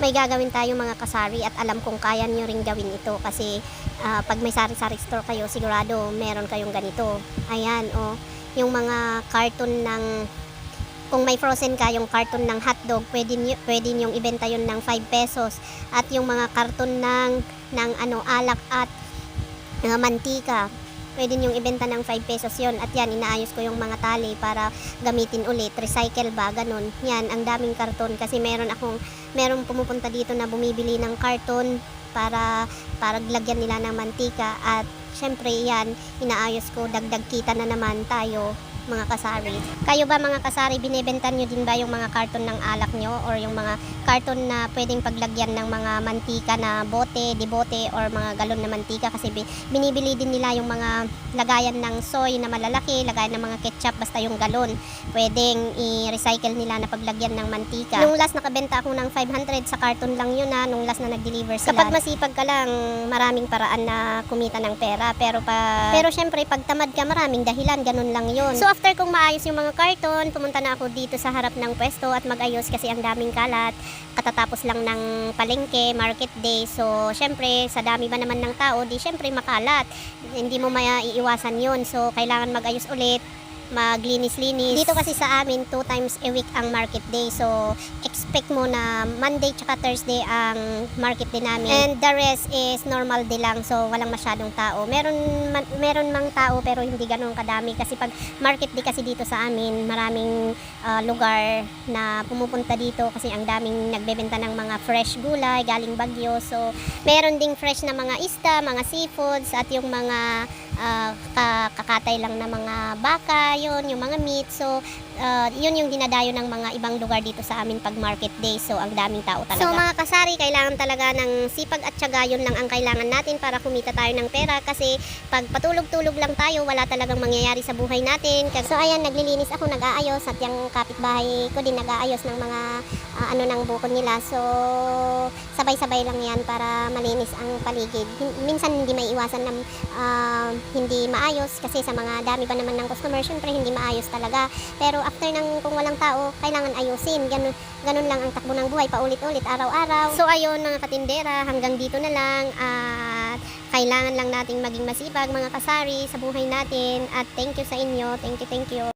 may gagawin tayo mga kasari at alam kong kaya nyo rin gawin ito kasi ah, pag may sari-sari store kayo, sigurado meron kayong ganito. Ayan, oh, yung mga carton ng kung may frozen ka, yung carton ng hotdog, pwede, nyo, pwede nyong ibenta yun ng 5 pesos. At yung mga karton ng, ng ano, alak at uh, mantika, pwede nyong ibenta ng 5 pesos yon At yan, inaayos ko yung mga tali para gamitin ulit. Recycle ba, ganun. Yan, ang daming karton kasi meron akong, meron pumupunta dito na bumibili ng karton para, para lagyan nila ng mantika. At syempre yan, inaayos ko, dagdag kita na naman tayo mga kasari. Kayo ba mga kasari, binibenta nyo din ba yung mga karton ng alak nyo or yung mga karton na pwedeng paglagyan ng mga mantika na bote, di bote or mga galon na mantika kasi bi- binibili din nila yung mga lagayan ng soy na malalaki, lagayan ng mga ketchup basta yung galon. Pwedeng i-recycle nila na paglagyan ng mantika. Nung last nakabenta ako ng 500 sa karton lang yun na nung last na nag-deliver sila. Kapag masipag ka lang, maraming paraan na kumita ng pera. Pero pa pero syempre pag tamad ka, maraming dahilan, ganun lang yun. So after kong maayos yung mga karton, pumunta na ako dito sa harap ng pwesto at mag-ayos kasi ang daming kalat. Katatapos lang ng palengke, market day. So syempre sa dami ba naman ng tao, di syempre makalat. Hindi mo maiiwasan yun. So kailangan mag-ayos ulit maglinis-linis. Dito kasi sa amin, two times a week ang market day. So, expect mo na Monday tsaka Thursday ang market day namin. And the rest is normal day lang. So, walang masyadong tao. Meron, man, meron mang tao pero hindi ganun kadami. Kasi pag market day kasi dito sa amin, maraming ah, lugar na pumupunta dito kasi ang daming nagbebenta ng mga fresh gulay galing Bagyo. So, meron ding fresh na mga isda, mga seafoods at yung mga ka- kakatay lang na mga baka, yun, yung mga meat. So, ah, yun yung dinadayo ng mga ibang lugar dito sa amin pag market day. So, ang daming tao talaga. So, mga kasari, kailangan talaga ng sipag at syaga. Yun lang ang kailangan natin para kumita tayo ng pera. Kasi pag patulog-tulog lang tayo, wala talagang mangyayari sa buhay natin. So, ayan, naglilinis ako, nag-aayos. At yung kapitbahay ko din nag-aayos ng mga ah, ano ng bukod nila. So, sabay-sabay lang yan para malinis ang paligid. Minsan hindi may iwasan na ah, hindi maayos kasi sa mga dami ba naman ng customer, syempre hindi maayos talaga. Pero after ng kung walang tao, kailangan ayusin. Ganun, ganun lang ang takbo ng buhay, paulit-ulit, araw-araw. So ayun mga katindera, hanggang dito na lang at kailangan lang nating maging masipag mga kasari sa buhay natin at thank you sa inyo. Thank you, thank you.